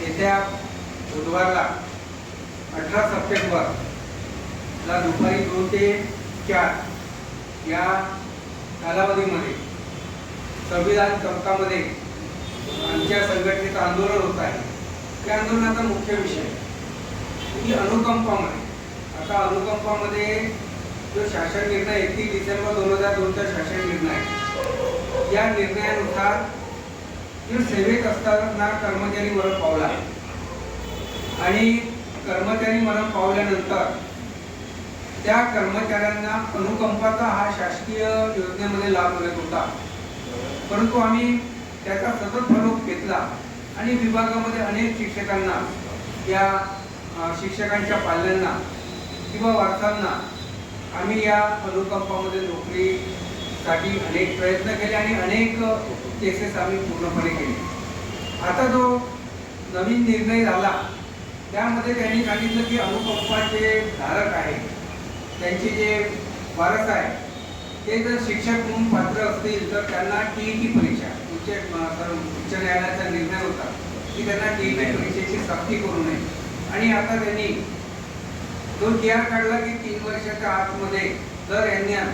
येत्या बुधवारला अठरा सप्टेंबर ला दुपारी दोन ते चार या कालावधीमध्ये संविधान चौकामध्ये आमच्या संघटनेचं आंदोलन होत आहे. त्या आंदोलनाचा मुख्य विषय की अनुकंपामध्ये. आता अनुकंपामध्ये जो शासन निर्णय एकतीस डिसेंबर दोन हजार दोनचा शासन निर्णय या निर्णयानुसार जो सेवेत असताना कर्मचारी मरण पावला आणि कर्मचारी मरण पावल्यानंतर त्या कर्मचाऱ्यांना अनुकंपाचा हा शासकीय योजनेमध्ये लाभ मिळत होता. परंतु आम्ही त्याचा सतत फलोप घेतला आणि विभागामध्ये अनेक शिक्षकांना या शिक्षकांच्या पाल्यांना किंवा वारसांना आम्ही या अनुकंपामध्ये नोकरी नोकरीसाठी अनेक प्रयत्न केले आणि अनेक केसेस आम्ही पूर्णपणे केले. आता जो नवीन निर्णय झाला त्यामध्ये त्यांनी सांगितलं की अनुकंपाचे धारक आहे त्यांचे जे वारस आहे ते जर शिक्षक म्हणून पात्र असतील तर त्यांना टी टी परीक्षा उच्च उच्च न्यायालयाचा निर्णय होता की त्यांना टी टी परीक्षेची सक्ती करू नये. आणि आता त्यांनी जो जी आर काढला की तीन वर्षाच्या आतमध्ये जर यांना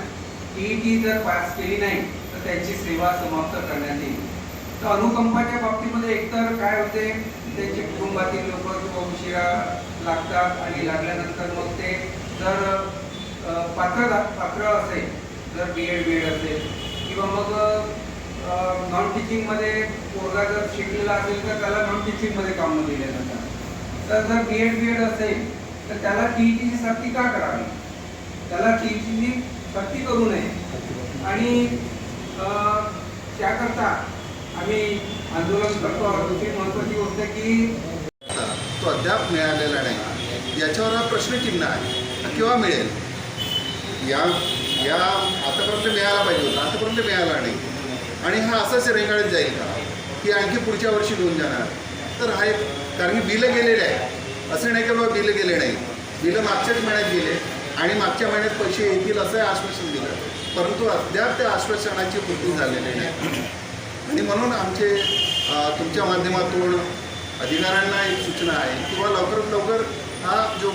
टी जर पास केली नाही तर त्यांची सेवा समाप्त करण्यात येईल. तर अनुकंपाच्या बाबतीमध्ये एकतर काय होते त्यांचे कुटुंबातील लोक किंवा उशिरा लागतात आणि लागल्यानंतर मग ते जर पात्र पात्र असेल जर बी एड बी एड असेल किंवा मग नॉन टीचिंगमध्ये पोरगा जर शिकलेला असेल तर त्याला नॉन टीचिंगमध्ये कामं दिले जातात. तर जर बी एड बी एड असेल तर त्याला टी ची सक्ती का करावी? त्याला टी ची सक्ती करू नये. आणि त्याकरता आम्ही आंदोलन करतो. दुसरी महत्वाची गोष्ट की तो अद्याप मिळालेला नाही. याच्यावर हा प्रश्नचिन्ह आहे. केव्हा मिळेल. या या आतापर्यंत मिळाला पाहिजे होता. आतापर्यंत मिळाला नाही. आणि हा असाच रेंगाळत जाईल का? की आणखी पुढच्या वर्षी घेऊन जाणार. तर हा एक कारण की बिलं गेलेले आहे असं नाही की बाबा बिलं गेले नाही बिलं मागच्याच महिन्यात गेले. आणि मागच्या महिन्यात पैसे येतील असं आश्वासन दिलं. परंतु अद्याप त्या आश्वासनाची पूर्ती झालेली नाही. आणि म्हणून आमचे तुमच्या माध्यमातून अधिकाऱ्यांना एक सूचना आहे किंवा लवकरात लवकर हा जो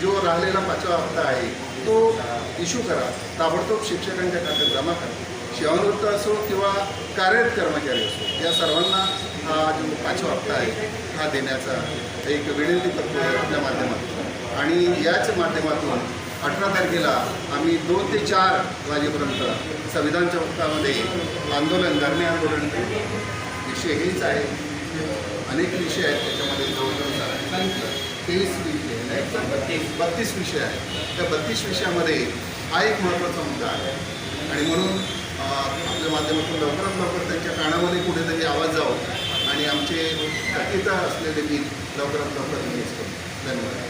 जो राहिलेला पाचवा हप्ता आहे तो इश्यू करा. ताबडतोब शिक्षकांच्या खात्यात जमा करा. सेवानिवृत्त असो किंवा कार्यरत कर्मचारी असो या सर्वांना हा जो पाचवा हप्ता आहे हा देण्याचा एक विनंती करतो आपल्या माध्यमातून. आणि याच माध्यमातून अठरा तारखेला आम्ही दोन ते चार वाजेपर्यंत संविधान चौकामध्ये आंदोलन धरणे आंदोलन विषय हेच आहे. अनेक विषय आहेत त्याच्यामध्ये. जवळजवळ तेवीस विषय नाही बत्तीस. बत्तीस विषय आहेत. त्या बत्तीस विषयामध्ये हा एक महत्त्वाचा मुद्दा आहे. आणि म्हणून आपल्या माध्यमातून लवकरात लवकर त्यांच्या कानामध्ये कुठेतरी आवाज जावं आणि आमचे थकीत असलेले गीत लवकरात लवकर रिलीज करू. धन्यवाद.